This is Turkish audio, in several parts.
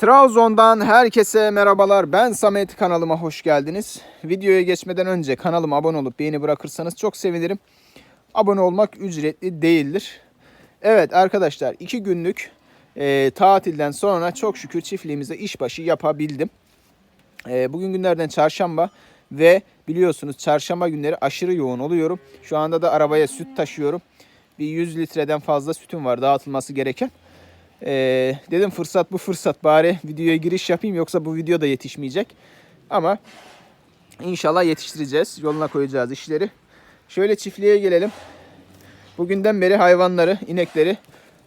Trabzon'dan herkese merhabalar. Ben Samet kanalıma hoş geldiniz. Videoya geçmeden önce kanalıma abone olup beğeni bırakırsanız çok sevinirim. Abone olmak ücretli değildir. Evet arkadaşlar iki günlük e, tatilden sonra çok şükür çiftliğimize işbaşı yapabildim. E, bugün günlerden çarşamba ve biliyorsunuz çarşamba günleri aşırı yoğun oluyorum. Şu anda da arabaya süt taşıyorum. Bir 100 litreden fazla sütüm var dağıtılması gereken. Ee, dedim fırsat bu fırsat bari videoya giriş yapayım yoksa bu video da yetişmeyecek. Ama inşallah yetiştireceğiz. Yoluna koyacağız işleri. Şöyle çiftliğe gelelim. Bugünden beri hayvanları, inekleri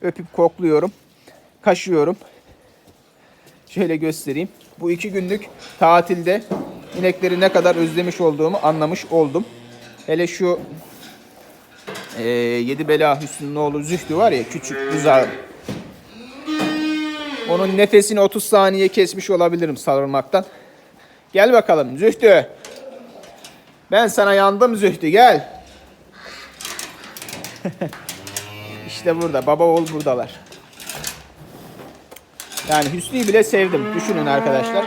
öpüp kokluyorum. Kaşıyorum. Şöyle göstereyim. Bu iki günlük tatilde inekleri ne kadar özlemiş olduğumu anlamış oldum. Hele şu e, yedi bela Hüsnü'nün oğlu Zühtü var ya küçük buzağı. Onun nefesini 30 saniye kesmiş olabilirim sarılmaktan. Gel bakalım Zühtü. Ben sana yandım Zühtü gel. işte burada baba oğul buradalar. Yani Hüsnü'yü bile sevdim. Düşünün arkadaşlar.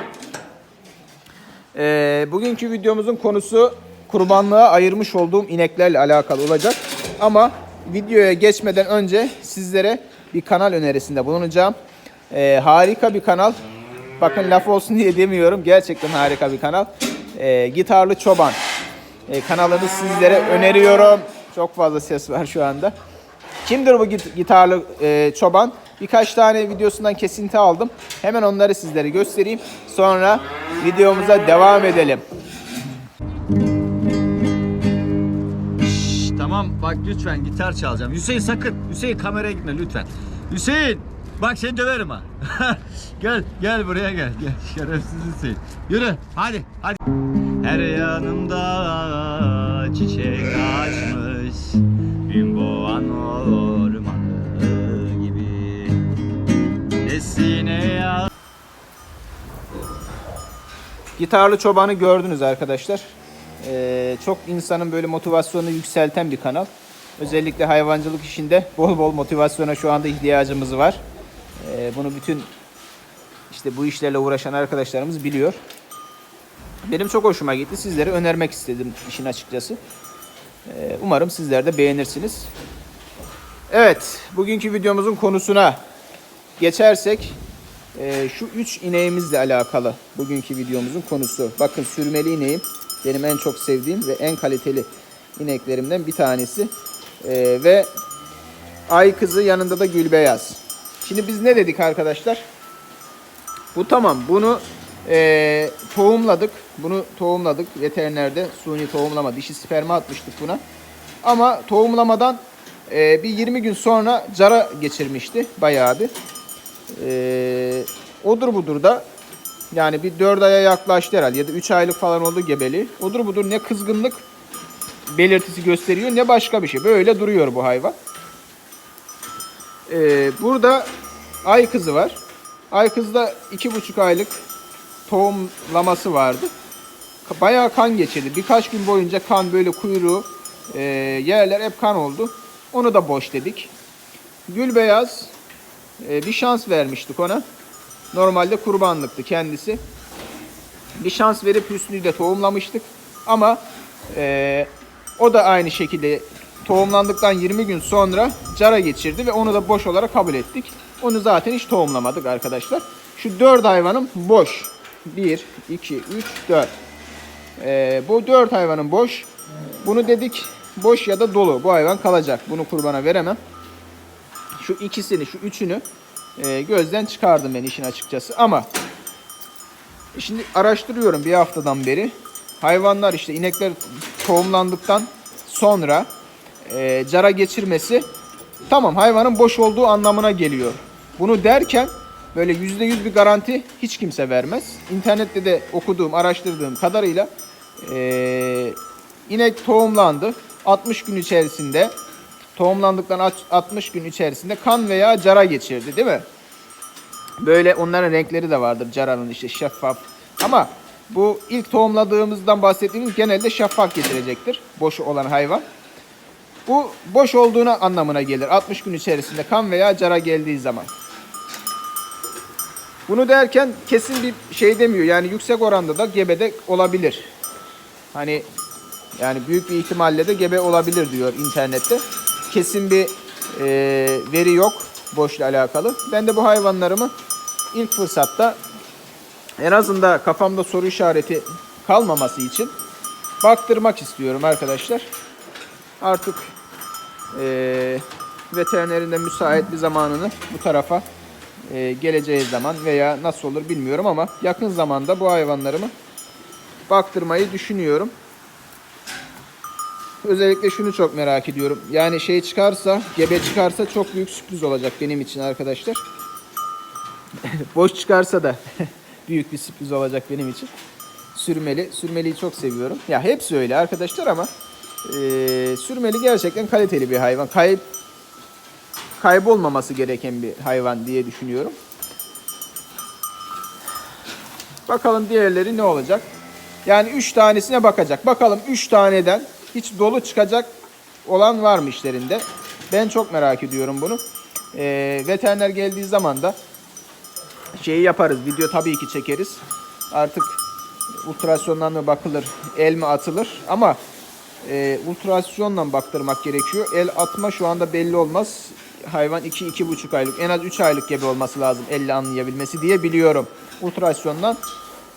Ee, bugünkü videomuzun konusu kurbanlığa ayırmış olduğum ineklerle alakalı olacak. Ama videoya geçmeden önce sizlere bir kanal önerisinde bulunacağım. Ee, harika bir kanal. Bakın laf olsun diye demiyorum. Gerçekten harika bir kanal. Ee, Gitarlı Çoban. Ee, kanalını sizlere öneriyorum. Çok fazla ses var şu anda. Kimdir bu git- gitarlı e, çoban? Birkaç tane videosundan kesinti aldım. Hemen onları sizlere göstereyim. Sonra videomuza devam edelim. Şşş, tamam bak lütfen gitar çalacağım. Hüseyin sakın. Hüseyin kameraya gitme lütfen. Hüseyin bak seni döverim ha. gel gel buraya gel. Gel şerefsiz Hüseyin. Yürü hadi hadi. Her yanımda çiçek açmış. Gün boğan ormanı gibi. Nesine ya. Gitarlı çobanı gördünüz arkadaşlar. Ee, çok insanın böyle motivasyonunu yükselten bir kanal. Özellikle hayvancılık işinde bol bol motivasyona şu anda ihtiyacımız var. Ee, bunu bütün işte bu işlerle uğraşan arkadaşlarımız biliyor. Benim çok hoşuma gitti. Sizlere önermek istedim işin açıkçası. Ee, umarım sizler de beğenirsiniz. Evet, bugünkü videomuzun konusuna geçersek ee, şu üç ineğimizle alakalı bugünkü videomuzun konusu. Bakın sürmeli ineğim benim en çok sevdiğim ve en kaliteli ineklerimden bir tanesi. Ee, ve ay kızı yanında da gül beyaz. Şimdi biz ne dedik arkadaşlar? Bu tamam. Bunu e, tohumladık. Bunu tohumladık. Veterinerde suni tohumlama, dişi sperma atmıştık buna. Ama tohumlamadan e, bir 20 gün sonra cara geçirmişti bayağı bir. Ee, odur budur da yani bir 4 aya yaklaştı herhalde ya da 3 aylık falan oldu gebeli. Odur budur ne kızgınlık belirtisi gösteriyor ne başka bir şey. Böyle duruyor bu hayvan. Ee, burada ay kızı var. Ay kızda 2,5 aylık tohumlaması vardı. Bayağı kan geçirdi. Birkaç gün boyunca kan böyle kuyruğu e, yerler hep kan oldu. Onu da boş dedik. Gül beyaz ee, bir şans vermiştik ona. Normalde kurbanlıktı kendisi. Bir şans verip Hüsnü'yü de tohumlamıştık. Ama e, o da aynı şekilde tohumlandıktan 20 gün sonra cara geçirdi ve onu da boş olarak kabul ettik. Onu zaten hiç tohumlamadık arkadaşlar. Şu 4 hayvanım boş. 1, 2, 3, 4. Ee, bu 4 hayvanın boş. Bunu dedik boş ya da dolu. Bu hayvan kalacak. Bunu kurbana veremem şu ikisini, şu üçünü e, gözden çıkardım ben işin açıkçası. Ama şimdi araştırıyorum bir haftadan beri. Hayvanlar işte inekler tohumlandıktan sonra e, cara geçirmesi tamam hayvanın boş olduğu anlamına geliyor. Bunu derken böyle yüzde yüz bir garanti hiç kimse vermez. İnternette de okuduğum, araştırdığım kadarıyla e, inek tohumlandı. 60 gün içerisinde tohumlandıktan 60 gün içerisinde kan veya cara geçirdi değil mi? Böyle onların renkleri de vardır caranın işte şeffaf. Ama bu ilk tohumladığımızdan bahsettiğimiz genelde şeffaf getirecektir. Boş olan hayvan. Bu boş olduğuna anlamına gelir. 60 gün içerisinde kan veya cara geldiği zaman. Bunu derken kesin bir şey demiyor. Yani yüksek oranda da gebede olabilir. Hani yani büyük bir ihtimalle de gebe olabilir diyor internette. Kesin bir e, veri yok boşla alakalı. Ben de bu hayvanlarımı ilk fırsatta en azından kafamda soru işareti kalmaması için baktırmak istiyorum arkadaşlar. Artık e, veterinerin de müsait bir zamanını bu tarafa e, geleceği zaman veya nasıl olur bilmiyorum ama yakın zamanda bu hayvanlarımı baktırmayı düşünüyorum. Özellikle şunu çok merak ediyorum. Yani şey çıkarsa, gebe çıkarsa çok büyük sürpriz olacak benim için arkadaşlar. Boş çıkarsa da büyük bir sürpriz olacak benim için. Sürmeli, sürmeliyi çok seviyorum. Ya hepsi öyle arkadaşlar ama e, sürmeli gerçekten kaliteli bir hayvan. Kayıp kaybolmaması gereken bir hayvan diye düşünüyorum. Bakalım diğerleri ne olacak? Yani 3 tanesine bakacak. Bakalım 3 taneden hiç dolu çıkacak olan var mı işlerinde? Ben çok merak ediyorum bunu. Ee, veteriner geldiği zaman da şeyi yaparız. Video tabii ki çekeriz. Artık ultrasyondan mı bakılır, el mi atılır? Ama e, ultrasyonla baktırmak gerekiyor. El atma şu anda belli olmaz. Hayvan 2-2,5 aylık, en az 3 aylık gebe olması lazım elle anlayabilmesi diye biliyorum. Ultrasyondan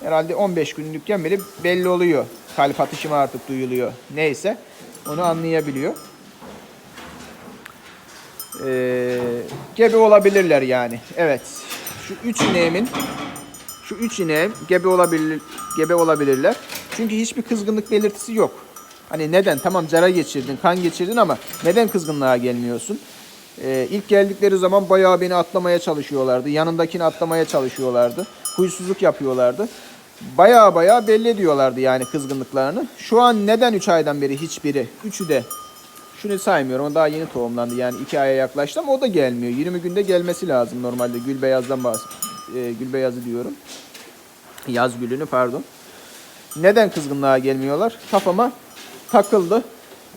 herhalde 15 günlükken beri belli oluyor. Kalp atışı mı artık duyuluyor. Neyse onu anlayabiliyor. Ee, gebe olabilirler yani. Evet. Şu üç ineğimin şu üç ineğim gebe olabilir gebe olabilirler. Çünkü hiçbir kızgınlık belirtisi yok. Hani neden? Tamam cara geçirdin, kan geçirdin ama neden kızgınlığa gelmiyorsun? Ee, ilk geldikleri zaman bayağı beni atlamaya çalışıyorlardı. Yanındakini atlamaya çalışıyorlardı. Huysuzluk yapıyorlardı. Bayağı bayağı belli ediyorlardı yani kızgınlıklarını. Şu an neden 3 aydan beri hiçbiri? Üçü de şunu saymıyorum. O daha yeni tohumlandı. Yani 2 aya yaklaştı ama o da gelmiyor. 20 günde gelmesi lazım normalde. Gül beyazdan bahs e, gül beyazı diyorum. Yaz gülünü pardon. Neden kızgınlığa gelmiyorlar? Kafama takıldı.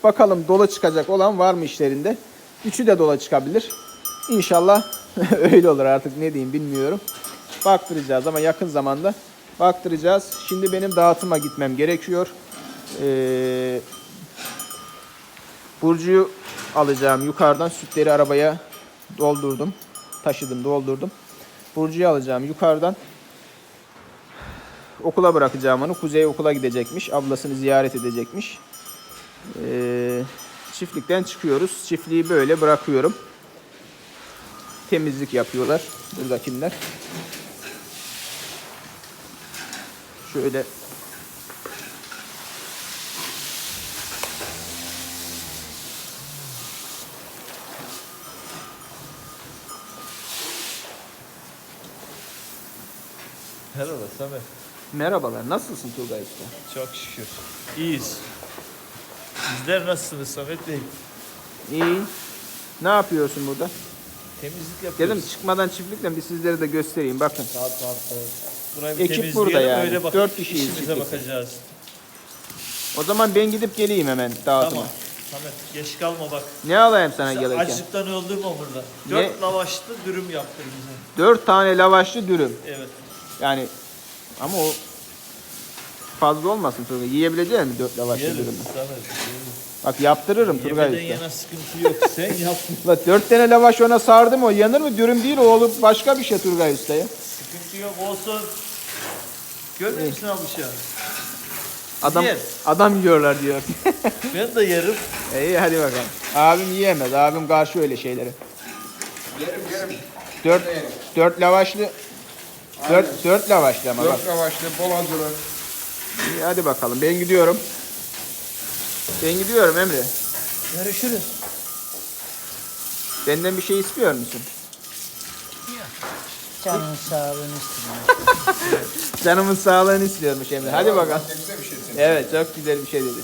Bakalım dola çıkacak olan var mı işlerinde? Üçü de dola çıkabilir. İnşallah öyle olur artık ne diyeyim bilmiyorum. Baktıracağız ama yakın zamanda baktıracağız. Şimdi benim dağıtıma gitmem gerekiyor. Ee, Burcu'yu alacağım yukarıdan sütleri arabaya doldurdum. Taşıdım doldurdum. Burcu'yu alacağım yukarıdan. Okula bırakacağım onu. Kuzey okula gidecekmiş. Ablasını ziyaret edecekmiş. Ee, çiftlikten çıkıyoruz. Çiftliği böyle bırakıyorum. Temizlik yapıyorlar buradakiler. Şöyle Merhaba Samet. merhabalar. Nasılsın Turgay Usta? Çok şükür. İyiyiz. Sizler nasılsınız Samet Bey? İyi. Ne yapıyorsun burada? Temizlik yapıyoruz. Dedim çıkmadan çiftlikten bir sizlere de göstereyim. Bakın. Tamam tamam tamam. Burayı bir Ekip temizleyelim, burada yani. Öyle bak, Dört kişiyiz işimize çiftlikte. bakacağız. O zaman ben gidip geleyim hemen dağıtıma. Tamam. Samet geç kalma bak. Ne alayım sana gelirken? açlıktan öldün mü burada? Dört lavaşlı dürüm yaptır bize. Dört tane lavaşlı dürüm. Evet. Yani ama o fazla olmasın Turgay. Yiyebilecek misin dört lavaşlı Yeriz dürümü? Yeriz. Bak yaptırırım Turgay Yemeden Usta. yana sıkıntı yok. Sen yap. La dört tane lavaş ona sardım o yanır mı? Dürüm değil o olup başka bir şey Turgay Usta'ya. sıkıntı yok olsun. Görmüyor musun alışa? Adam Yer. adam yiyorlar diyor. Ben de yerim. İyi hadi bakalım. Abim yiyemez. Abim karşı öyle şeylere. Dört, dört lavaşlı Dört, dört lavaşlı ama bak. Dört lavaşlı, bol hazırı. İyi, hadi bakalım. Ben gidiyorum. Ben gidiyorum Emre. Görüşürüz. Benden bir şey istiyor musun? Canın sağlığını istiyorum. Canımın sağlığını istiyormuş Emre. Hadi bakalım. Ne güzel bir şey senin. Evet çok güzel bir şey dedi.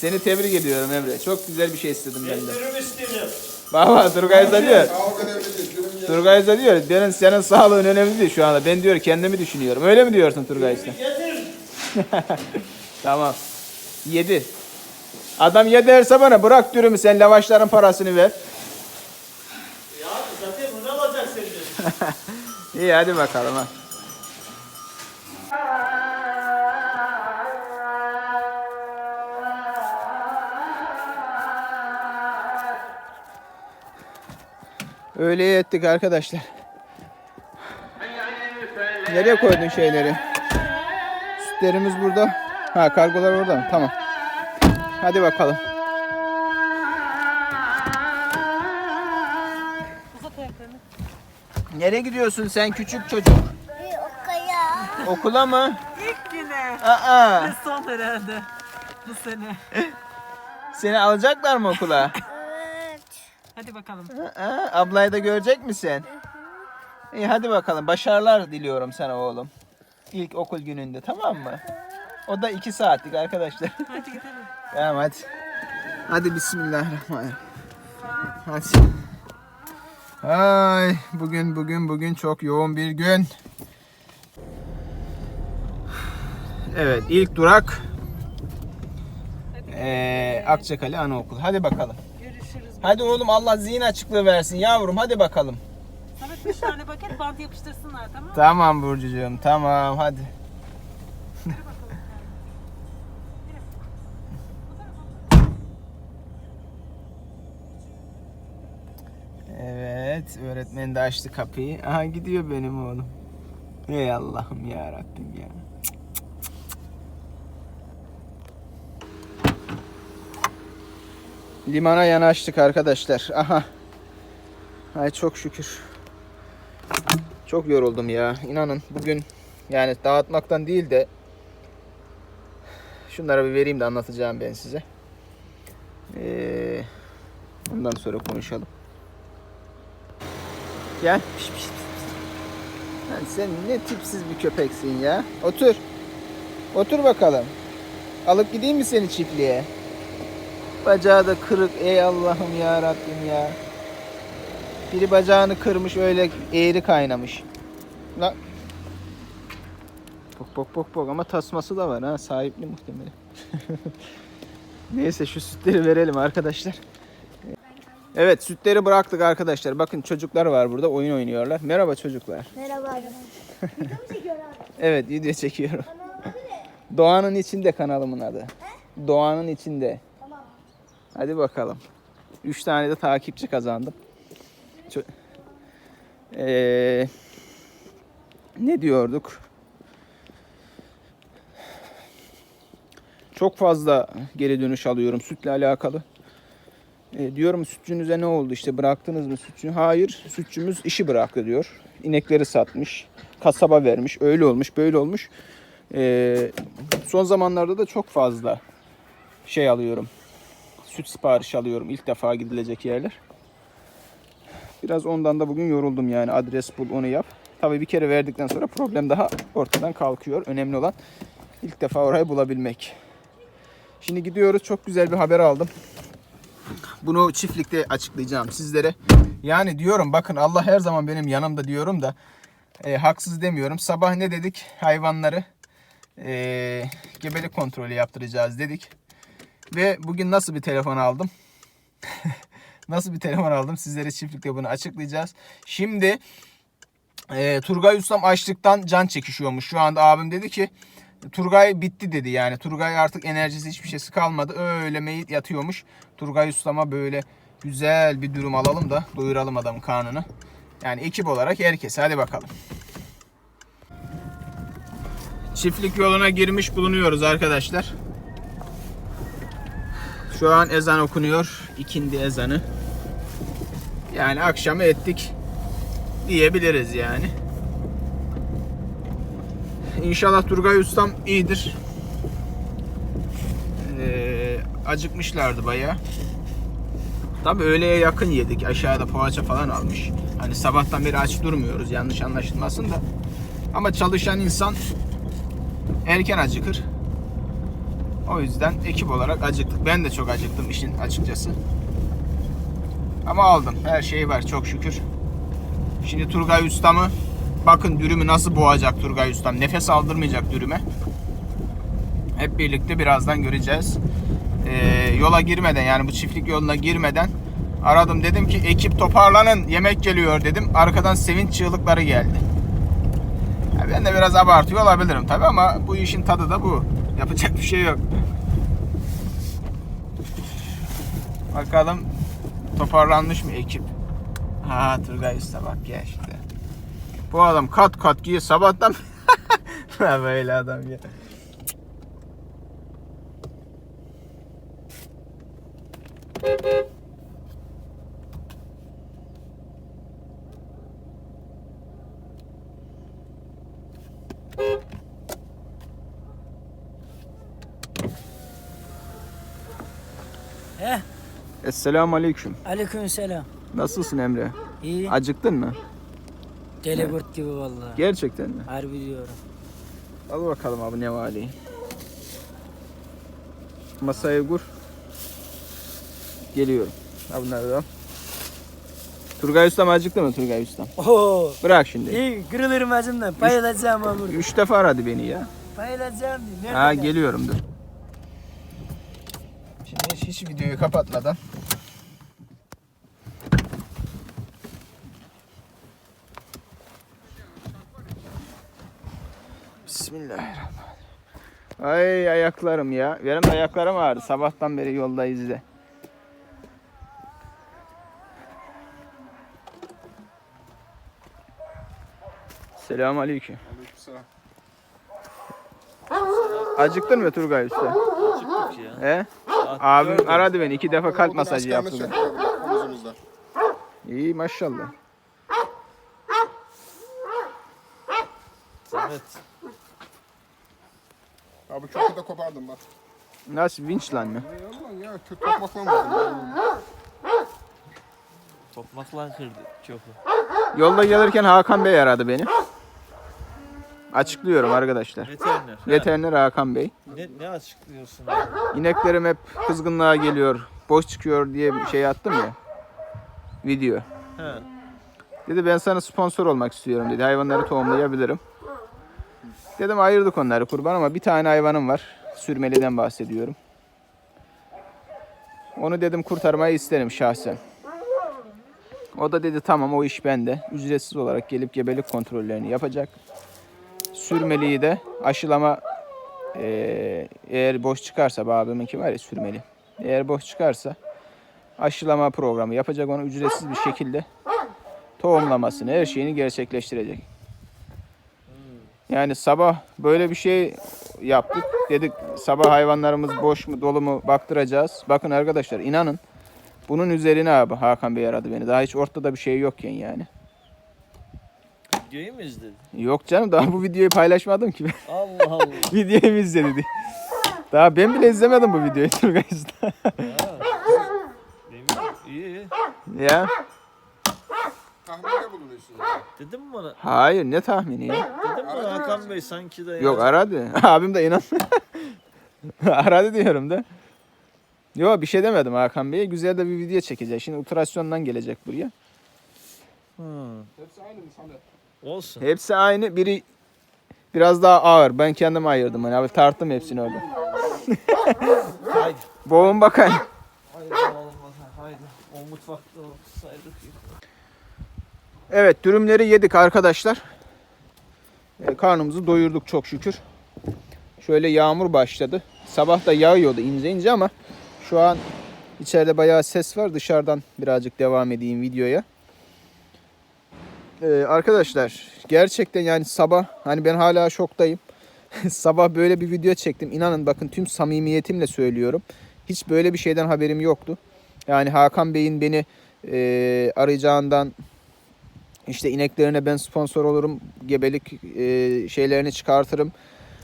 Seni tebrik ediyorum Emre. Çok güzel bir şey istedim Ben benden. dürüm istedim. Baba Turgay da diyor. Sağlık önemli değil. Dürüm ye. Turgay da diyor. Benim senin sağlığın önemli değil şu anda. Ben diyor kendimi düşünüyorum. Öyle mi diyorsun Turgay Usta? Getir. Tamam. Yedi. Adam ye derse bana bırak dürümü sen lavaşların parasını ver. Ya zaten bunu alacak senin. İyi hadi bakalım ha. Öğleyi ettik arkadaşlar. Nereye koydun şeyleri? Sütlerimiz burada. Ha kargolar orada mı? Tamam. Hadi bakalım. Nereye gidiyorsun sen küçük çocuk? Okaya. Okula mı? İlk güne. Aa, Son herhalde. Bu sene. seni alacaklar mı okula? Evet. Hadi bakalım. Aa, ablayı da görecek misin? İyi hadi bakalım. Başarılar diliyorum sana oğlum. İlk okul gününde tamam mı? O da iki saatlik arkadaşlar. Hadi gidelim. tamam hadi. Hadi bismillahirrahmanirrahim. Hadi. Ay bugün bugün bugün çok yoğun bir gün. Evet ilk durak ee, Akçakale Anaokulu. Hadi bakalım. Görüşürüz. Hadi oğlum Allah zihin açıklığı versin yavrum hadi bakalım. Bir tane paket bant yapıştırsınlar tamam mı? Tamam Burcucuğum tamam hadi. Evet öğretmen de açtı kapıyı. Aha gidiyor benim oğlum. Ey Allah'ım ya Rabbim ya. Limana yanaştık arkadaşlar. Aha. Ay çok şükür. Çok yoruldum ya. İnanın bugün yani dağıtmaktan değil de şunlara bir vereyim de anlatacağım ben size. Ee, ondan sonra konuşalım. Gel. Piş, piş, piş. Lan sen ne tipsiz bir köpeksin ya. Otur. Otur bakalım. Alıp gideyim mi seni çiftliğe? Bacağı da kırık. Ey Allah'ım ya Rabbim ya. Biri bacağını kırmış öyle eğri kaynamış. La. Bok bok bok bok ama tasması da var ha sahipli muhtemelen. Neyse şu sütleri verelim arkadaşlar. Evet sütleri bıraktık arkadaşlar. Bakın çocuklar var burada oyun oynuyorlar. Merhaba çocuklar. Merhaba abi. Evet video çekiyorum. Doğanın içinde kanalımın adı. Doğanın içinde. Tamam. Hadi bakalım. 3 tane de takipçi kazandım. Ee, ne diyorduk? Çok fazla geri dönüş alıyorum sütle alakalı. Ee, diyorum sütçünüze ne oldu işte bıraktınız mı sütçü? Hayır sütçümüz işi bıraktı diyor. İnekleri satmış, kasaba vermiş, öyle olmuş, böyle olmuş. Ee, son zamanlarda da çok fazla şey alıyorum süt siparişi alıyorum. İlk defa gidilecek yerler. Biraz ondan da bugün yoruldum yani. Adres bul onu yap. Tabii bir kere verdikten sonra problem daha ortadan kalkıyor. Önemli olan ilk defa orayı bulabilmek. Şimdi gidiyoruz. Çok güzel bir haber aldım. Bunu çiftlikte açıklayacağım sizlere. Yani diyorum bakın Allah her zaman benim yanımda diyorum da e, haksız demiyorum. Sabah ne dedik? Hayvanları e, gebelik kontrolü yaptıracağız dedik. Ve bugün nasıl bir telefon aldım? nasıl bir telefon aldım? Sizlere çiftlikte bunu açıklayacağız. Şimdi e, Turgay Ustam açlıktan can çekişiyormuş. Şu anda abim dedi ki Turgay bitti dedi yani. Turgay artık enerjisi hiçbir şeysi kalmadı. Öyle meyit yatıyormuş. Turgay Ustam'a böyle güzel bir durum alalım da doyuralım adamın karnını. Yani ekip olarak herkes. Hadi bakalım. Çiftlik yoluna girmiş bulunuyoruz arkadaşlar. Şu an ezan okunuyor. İkindi ezanı. Yani akşamı ettik diyebiliriz yani. İnşallah Turgay Ustam iyidir. Ee, acıkmışlardı baya. Tabi öğleye yakın yedik. Aşağıda poğaça falan almış. Hani sabahtan beri aç durmuyoruz yanlış anlaşılmasın da. Ama çalışan insan erken acıkır. O yüzden ekip olarak acıktık. Ben de çok acıktım işin açıkçası. Ama aldım. Her şey var çok şükür. Şimdi Turgay Ustam'ı bakın dürümü nasıl boğacak Turgay Ustam. Nefes aldırmayacak dürüme. Hep birlikte birazdan göreceğiz. Ee, yola girmeden yani bu çiftlik yoluna girmeden aradım dedim ki ekip toparlanın yemek geliyor dedim. Arkadan sevinç çığlıkları geldi. Ben de biraz abartıyor olabilirim tabi ama bu işin tadı da bu. Yapacak bir şey yok. Bakalım toparlanmış mı ekip? Ha Turgay Usta bak ya işte. Bu adam kat kat giyiyor sabahtan. Böyle adam ya. He, Esselamu Aleyküm. aleykümselam. Nasılsın Emre? İyi. Acıktın mı? Deli kurt gibi vallahi. Gerçekten mi? Harbi diyorum. Al bakalım abi ne vali. Masaya kur. Geliyorum. Bunları da al. Turgay Ustam acıktı mı Turgay Ustam? Oo. Bırak şimdi. İyi, kırılırım ağzımdan. Bayılacağım burada. Üç defa aradı beni ya. Bayılacağım diye. Nerede Ha geliyorum dur. Hiç, videoyu kapatmadan. Bismillahirrahmanirrahim. Ay ayaklarım ya. Benim de ayaklarım ağrıdı. Sabahtan beri yoldayız de. Selamun aleyküm. Aleykümselam. Acıktın mı Turgay Usta? Çıktık ya. He? Abim aradı beni. iki defa kalp masajı yaptı. Omuzumuzda. İyi maşallah. Samet. Abi çok da kopardım bak. Nasıl vinç lan mı? Ya ulan ya kötü tokmakla mı? Tokmakla kırdı çoku. Yolda gelirken Hakan Bey aradı beni. Açıklıyorum arkadaşlar. Veteriner. Veteriner Hakan Bey. Ne, ne açıklıyorsun? ya? İneklerim hep kızgınlığa geliyor, boş çıkıyor diye bir şey attım ya. Video. Ha. Dedi ben sana sponsor olmak istiyorum dedi. Hayvanları tohumlayabilirim. Dedim ayırdık onları kurban ama bir tane hayvanım var. Sürmeliden bahsediyorum. Onu dedim kurtarmayı isterim şahsen. O da dedi tamam o iş bende. Ücretsiz olarak gelip gebelik kontrollerini yapacak. Sürmeliyi de aşılama eee, eğer boş çıkarsa abiminki var ya sürmeli. Eğer boş çıkarsa aşılama programı yapacak onu ücretsiz bir şekilde tohumlamasını, her şeyini gerçekleştirecek. Yani sabah böyle bir şey yaptık. Dedik sabah hayvanlarımız boş mu dolu mu baktıracağız. Bakın arkadaşlar inanın bunun üzerine abi Hakan Bey aradı beni. Daha hiç ortada bir şey yokken yani. Videoyu mu izledin? Yok canım daha bu videoyu paylaşmadım ki. Allah Allah. videoyu mu izledi? Daha ben bile izlemedim bu videoyu Turgay Usta. Değil mi? İyi. ya Tahminde bulunuyorsun. Dedim mi bana? hayır ne tahmini ya? Dedim mi Hakan Bey sanki de ya. Yok aradı. Abim de inan. aradı diyorum da. Yok bir şey demedim Hakan Bey'e. Güzel de bir video çekecek. Şimdi ultrasyondan gelecek buraya. Hı. Hepsi aynı mı Samet? Olsun. Hepsi aynı. Biri biraz daha ağır. Ben kendim ayırdım. Hani abi tarttım hepsini orada. Haydi. Boğun bakayım. Haydi oğlum haydi. O mutfakta olsaydık. Evet dürümleri yedik arkadaşlar. E, karnımızı doyurduk çok şükür. Şöyle yağmur başladı. Sabah da yağıyordu ince ince ama şu an içeride bayağı ses var. Dışarıdan birazcık devam edeyim videoya. E, arkadaşlar gerçekten yani sabah hani ben hala şoktayım. sabah böyle bir video çektim. İnanın bakın tüm samimiyetimle söylüyorum. Hiç böyle bir şeyden haberim yoktu. Yani Hakan Bey'in beni e, arayacağından işte ineklerine ben sponsor olurum. Gebelik e, şeylerini çıkartırım.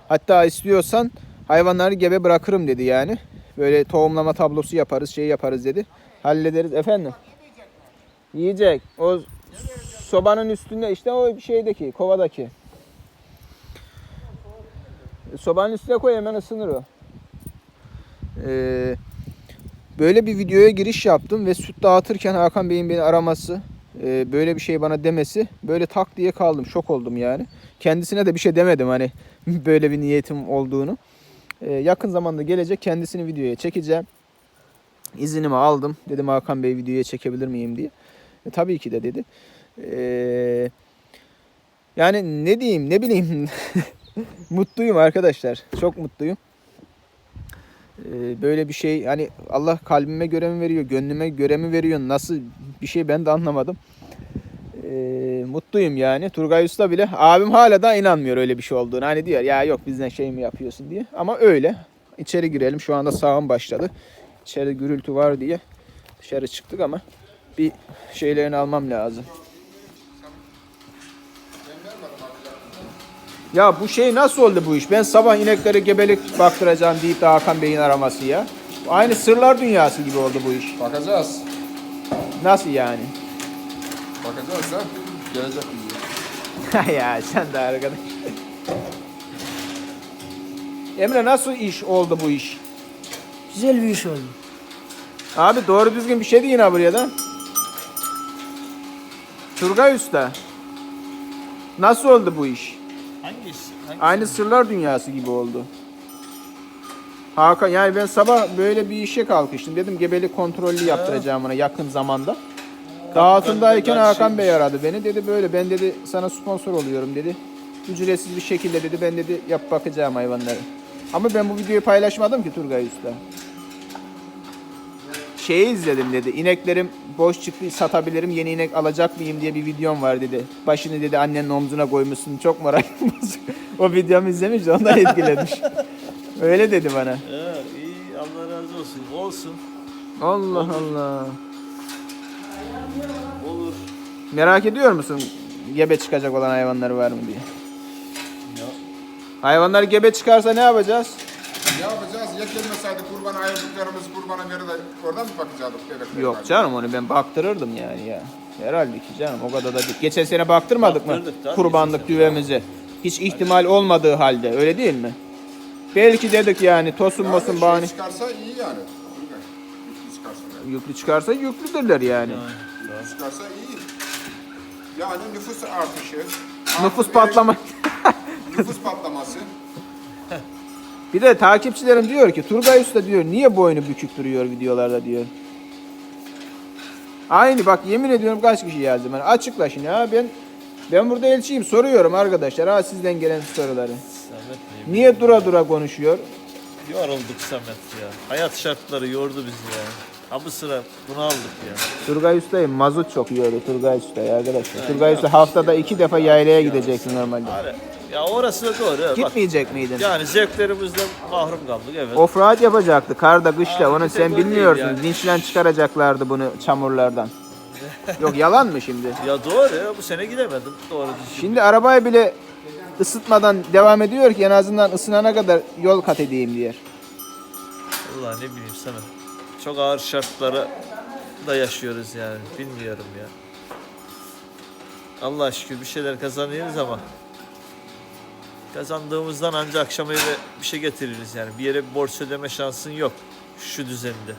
Hatta istiyorsan hayvanları gebe bırakırım dedi yani. Böyle tohumlama tablosu yaparız, şey yaparız dedi. Hallederiz efendim. Yiyecek. O sobanın üstünde işte o şeydeki, kovadaki. Sobanın üstüne koy hemen ısınır o. Ee, böyle bir videoya giriş yaptım ve süt dağıtırken Hakan Bey'in beni araması, e, böyle bir şey bana demesi böyle tak diye kaldım. Şok oldum yani. Kendisine de bir şey demedim hani böyle bir niyetim olduğunu. E, yakın zamanda gelecek kendisini videoya çekeceğim. İzinimi aldım. Dedim Hakan Bey videoya çekebilir miyim diye. E, tabii ki de dedi. E, Yani ne diyeyim ne bileyim mutluyum arkadaşlar. Çok mutluyum. Ee, böyle bir şey hani Allah kalbime göre mi veriyor, gönlüme göre mi veriyor, nasıl bir şey ben de anlamadım. Ee, mutluyum yani. Turgay Usta bile abim hala da inanmıyor öyle bir şey olduğunu. Hani diyor ya yok bizden şey mi yapıyorsun diye. Ama öyle. İçeri girelim. Şu anda sağım başladı. İçeri gürültü var diye dışarı çıktık ama bir şeylerini almam lazım. Ya bu şey nasıl oldu bu iş? Ben sabah inekleri gebelik baktıracağım deyip de Hakan Bey'in araması ya. Aynı sırlar dünyası gibi oldu bu iş. Bakacağız. Nasıl yani? Bakacağız da gelecek bize. ya sen de arkadaş. Emre nasıl iş oldu bu iş? Güzel bir iş oldu. Abi doğru düzgün bir şey deyin ha buraya da. Turgay Usta. Nasıl oldu bu iş? Hangisi? Hangisi? Aynı sırlar dünyası gibi oldu. Hakan yani ben sabah böyle bir işe kalkıştım. Dedim gebelik kontrollü yaptıracağım ona yakın zamanda. Dağıtımdayken Hakan şeymiş. Bey aradı beni. Dedi böyle ben dedi sana sponsor oluyorum dedi. Ücretsiz bir şekilde dedi ben dedi yap bakacağım hayvanları. Ama ben bu videoyu paylaşmadım ki Turgay Usta. Şeyi izledim dedi. İneklerim boş çıktı satabilirim. Yeni inek alacak mıyım diye bir videom var dedi. Başını dedi annenin omzuna koymuşsun. Çok moral bozuk. o videomu izlemiş de ondan etkilemiş. Öyle dedi bana. Ha, iyi Allah razı olsun. Olsun. Allah Allah. Olur. Merak ediyor musun gebe çıkacak olan hayvanları var mı diye? Ya. Hayvanlar gebe çıkarsa ne yapacağız? Ne yapacağız? Ya gelmeseydi kurban ayırdıklarımız kurbana de oradan mı bakacaktık? bebekler Yok canım onu ben baktırırdım yani ya. Herhalde ki canım o kadar da değil. Geçen sene baktırmadık mı Baktırdık tabii, kurbanlık geçen sene. düvemizi? Hiç ihtimal olmadığı halde öyle değil mi? Belki dedik yani tosun Yani mosun şey bahane. çıkarsa iyi yani. Kurban. Yüklü çıkarsa yani. Yüklü çıkarsa yüklüdürler yani. Yüklü çıkarsa iyi. Yani nüfus artışı. Nüfus artı patlama. Nüfus patlaması. Bir de takipçilerim diyor ki Turgay Usta diyor niye boynu bükük duruyor videolarda diyor. Aynı bak yemin ediyorum kaç kişi yazdı bana. Açıkla şimdi ha ben ben burada elçiyim soruyorum arkadaşlar ha sizden gelen soruları. Samet Bey. Niye dura dura konuşuyor? Yorulduk Samet ya. Hayat şartları yordu bizi ya. Ha bu sıra bunu aldık ya. Turgay Usta'yı mazot çok yiyordu Turgay Usta'yı arkadaşlar. Turgay Usta haftada iki defa yaylaya gideceksin normalde. Hani, ya orası da doğru. ha, Bak, Gitmeyecek miydin? yani zevklerimizden mahrum kaldık evet. Offroad yapacaktı karda kışta Abi onu sen değil bilmiyorsun. yani. Vinçle çıkaracaklardı bunu çamurlardan. Yok yalan mı şimdi? Ya doğru ya bu sene gidemedim. Doğru düzgün. Şimdi arabayı bile ısıtmadan devam ediyor ki en azından ısınana kadar yol kat edeyim diye. Vallahi ne bileyim sana. Çok ağır şartlara da yaşıyoruz yani. Bilmiyorum ya. Allah şükür bir şeyler kazanıyoruz ama kazandığımızdan ancak akşam eve bir şey getiririz yani. Bir yere borç ödeme şansın yok şu düzende.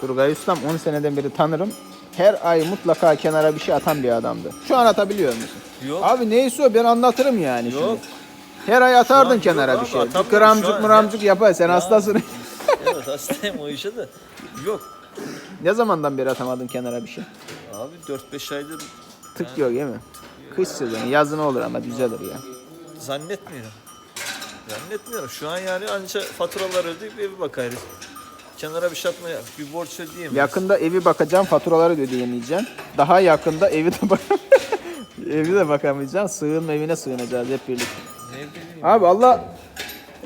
Turgay Ustam 10 seneden beri tanırım. Her ay mutlaka kenara bir şey atan bir adamdı. Şu an atabiliyor musun? Yok. Abi neyse o ben anlatırım yani Yok. şimdi. Her ay atardın Şu an kenara bir abi, şey. Bir atamıyorum şu gramcık an. mıramcık yapar sen hastasın. evet hastayım o işe de. Yok. ne zamandan beri atamadın kenara bir şey? Abi 4-5 aydır Tık yok değil mi? Kış sezonu yazın olur ama düzelir ya. Zannetmiyorum. Zannetmiyorum. Şu an yani ancak faturalar ödeyip evi bakarız. Kenara bir şey atmaya, bir borç ödeyemeyiz. Yakında evi bakacağım, faturaları da ödeyemeyeceğim. Daha yakında evi de bak evi de bakamayacağım. Sığınma evine sığınacağız hep birlikte. Ne bileyim. Abi Allah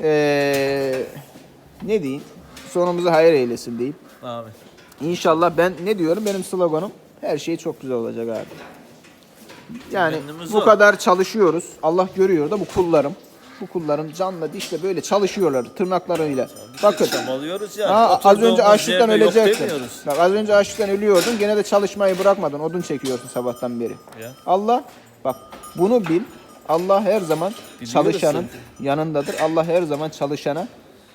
eee ne diyeyim? Sonumuzu hayır eylesin deyip. Abi. İnşallah ben ne diyorum benim sloganım her şey çok güzel olacak abi. Yani Temennimiz bu o. kadar çalışıyoruz. Allah görüyor da bu kullarım. Bu kullarım canla dişle böyle çalışıyorlar tırnaklarıyla. Bakın. Çabalıyoruz yani. Ha, az önce açlıktan ölecektin. Bak az önce açlıktan ölüyordun. Gene de çalışmayı bırakmadın. Odun çekiyorsun sabahtan beri. Ya. Allah bak bunu bil. Allah her zaman Biliyoruz çalışanın yanındadır. Allah her zaman çalışana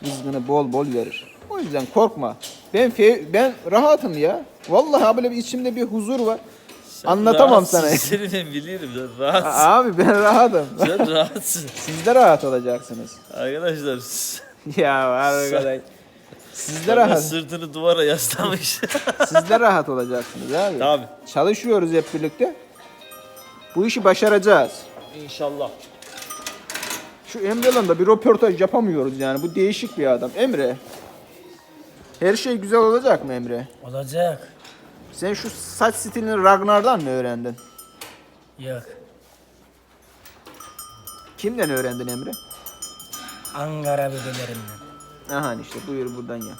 rızkını bol bol verir. O yüzden korkma. Ben ben rahatım ya. Vallahi böyle bir içimde bir huzur var. Sen Anlatamam rahatsın, sana. Seni ben bilirim. Sen rahatsın. Abi ben rahatım. Sen rahatsın. Siz de rahat olacaksınız. Arkadaşlar ya arkadaş. Siz de rahat. sırtını duvara yaslamış. Siz de rahat olacaksınız abi. Tabii. Çalışıyoruz hep birlikte. Bu işi başaracağız. İnşallah. Şu Emre'yle de bir röportaj yapamıyoruz yani. Bu değişik bir adam. Emre. Her şey güzel olacak mı Emre? Olacak. Sen şu saç stilini Ragnar'dan mı öğrendin? Yok. Kimden öğrendin Emre? Ankara bebelerinden. Aha işte buyur buradan ya.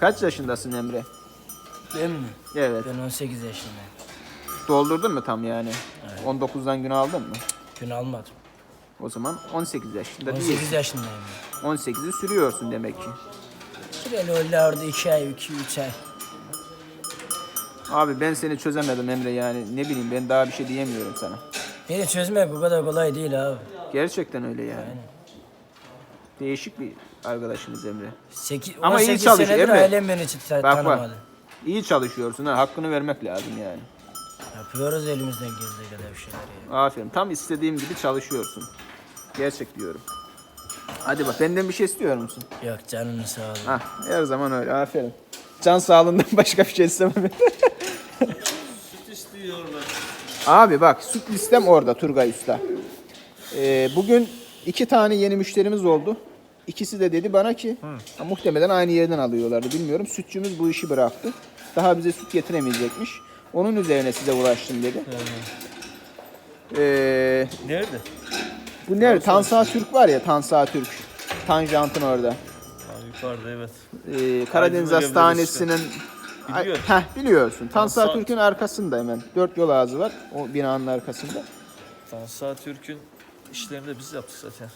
Kaç yaşındasın Emre? Ben mi? Evet. Ben 18 yaşındayım. Doldurdun mu tam yani? 19'dan gün aldın mı? Gün almadım. O zaman 18 yaşında 18 değilsin. yaşındayım. 18'i sürüyorsun demek ki. Süreli öyle orada 2 ay, 2 3 ay. Abi ben seni çözemedim Emre yani. Ne bileyim ben daha bir şey diyemiyorum sana. Beni çözmek bu kadar kolay değil abi. Gerçekten öyle yani. Değişik bir arkadaşımız Emre. 8, Ama iyi 18 çalışıyor, Emre. ailem beni hiç ta- Bak tanımadı. bak. İyi çalışıyorsun ha. Hakkını vermek lazım yani. Yapıyoruz elimizden geldiği kadar bir şeyler ya. Aferin. Tam istediğim gibi çalışıyorsun. Gerçek diyorum. Hadi bak benden bir şey istiyor musun? Yok canını sağ ol. Hah her zaman öyle. Aferin. Can sağlığından başka bir şey istemem. Abi bak süt listem orada Turgay Usta. Ee, bugün iki tane yeni müşterimiz oldu. İkisi de dedi bana ki ha, muhtemelen aynı yerden alıyorlardı bilmiyorum. Sütçümüz bu işi bıraktı. Daha bize süt getiremeyecekmiş. Onun üzerine size ulaştım dedi. Ee, Nerede? bu nerede? Tansa Türk var ya Tansa Türk. Tanjant'ın orada. Ha, yukarıda evet. Ee, Karadeniz Hastanesi'nin Biliyorum. Heh, biliyorsun. Tansa Tansa- Türk'ün arkasında hemen. Dört yol ağzı var. O binanın arkasında. Tansa Türk'ün işlerini de biz yaptık zaten.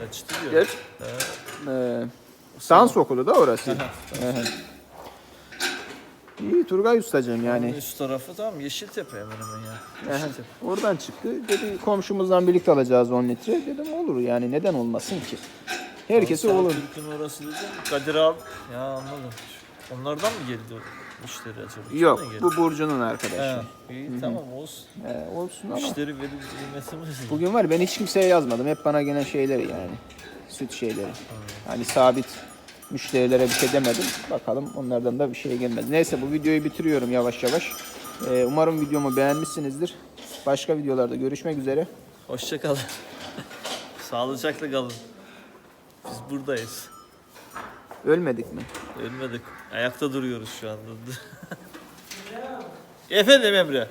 Ben ciddi Geç. diyorum. Ee, dans okulu da orası. Ehe. İyi Turgay Ustacığım Yani yani. üst tarafı tamam Yeşiltepe hemen hemen ya. Ehe. Yeşiltepe. Oradan çıktı. Dedi komşumuzdan birlikte alacağız 10 litre. Dedim olur yani neden olmasın ki. Herkesi Tansa olur. Türk'ün orası dedim. Kadir abi. Ya anladım. Onlardan mı geldi müşteri acaba? Yok geldi? bu Burcu'nun arkadaşı. He, iyi tamam olsun. Ee, olsun ama. Müşteri verir kıymetimiz. Bugün var ben hiç kimseye yazmadım. Hep bana gelen şeyleri yani. Süt şeyleri. Hani sabit müşterilere bir şey demedim. Bakalım onlardan da bir şey gelmez. Neyse bu videoyu bitiriyorum yavaş yavaş. Ee, umarım videomu beğenmişsinizdir. Başka videolarda görüşmek üzere. Hoşçakalın. Sağlıcakla kalın. Biz buradayız. Ölmedik mi? Ölmedik. Ayakta duruyoruz şu anda. Efendim Emre.